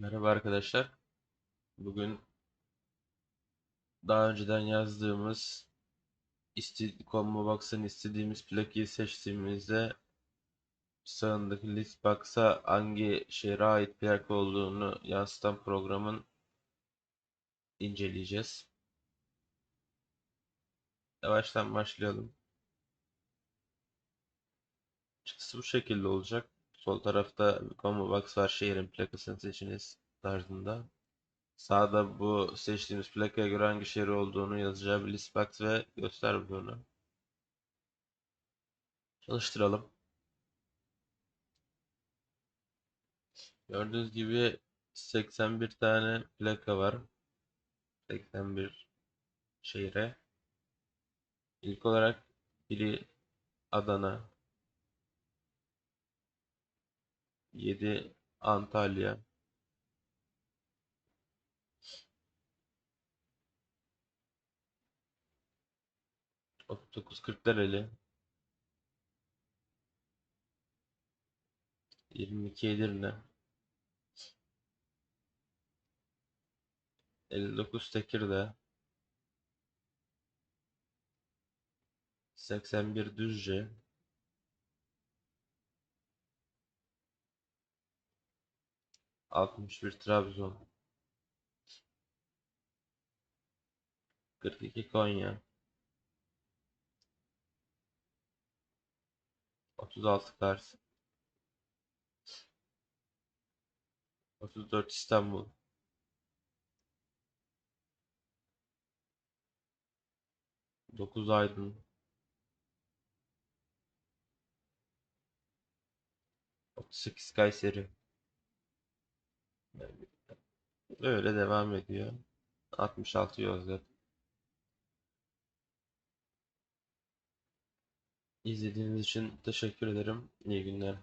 Merhaba arkadaşlar. Bugün daha önceden yazdığımız combo box'ın istediğimiz plakayı seçtiğimizde sağındaki list box'a hangi şehre ait plaka olduğunu yansıtan programın inceleyeceğiz. Yavaştan başlayalım. Çıktısı bu şekilde olacak. Sol tarafta combo box var. Şehrin plakasını seçiniz tarzında. Sağda bu seçtiğimiz plakaya göre hangi şehir olduğunu yazacağı bir list box ve göster bunu. Çalıştıralım. Gördüğünüz gibi 81 tane plaka var. 81 şehre. İlk olarak biri Adana, 7 Antalya, 39 Kırklareli, 22 Edirne, 59 Tekirdağ, 81 Düzce, 61 Trabzon, 42 Konya, 36 Kars, 34 İstanbul, 9 Aydın, 38 Kayseri. Böyle devam ediyor. 66 Yozgat. İzlediğiniz için teşekkür ederim. İyi günler.